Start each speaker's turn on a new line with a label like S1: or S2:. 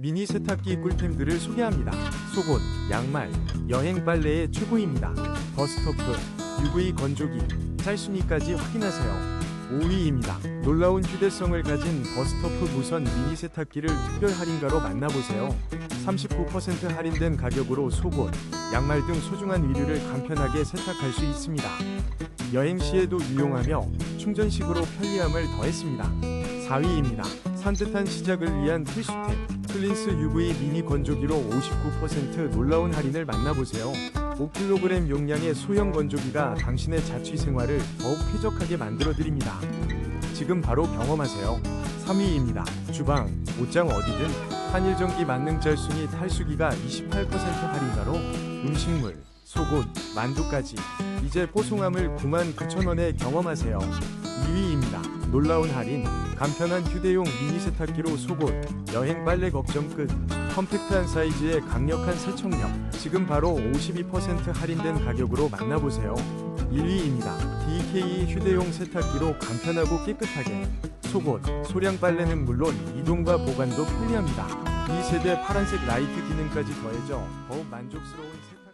S1: 미니 세탁기 꿀템들을 소개합니다. 속옷, 양말, 여행 빨래의 최고입니다. 버스토프, UV 건조기, 짤순이까지 확인하세요. 5위입니다. 놀라운 휴대성을 가진 버스토프 무선 미니 세탁기를 특별 할인가로 만나보세요. 39% 할인된 가격으로 속옷, 양말 등 소중한 위류를 간편하게 세탁할 수 있습니다. 여행 시에도 유용하며 충전식으로 편리함을 더했습니다. 4위입니다. 산뜻한 시작을 위한 필수템 클린스 UV 미니 건조기로 59% 놀라운 할인을 만나보세요. 5kg 용량의 소형 건조기가 당신의 자취 생활을 더욱 쾌적하게 만들어드립니다. 지금 바로 경험하세요. 3위입니다. 주방, 옷장 어디든 한일전기 만능 짤순이 탈수기가 28% 할인가로 음식물, 속옷, 만두까지 이제 뽀송함을 99,000원에 경험하세요. 2위입니다. 놀라운 할인, 간편한 휴대용 미니 세탁기로 속옷, 여행 빨래 걱정 끝. 컴팩트한 사이즈의 강력한 세척력. 지금 바로 52% 할인된 가격으로 만나보세요. 1위입니다. DK 휴대용 세탁기로 간편하고 깨끗하게. 속옷, 소량 빨래는 물론 이동과 보관도 편리합니다. 2세대 파란색 라이트 기능까지 더해져 더욱 만족스러운 세...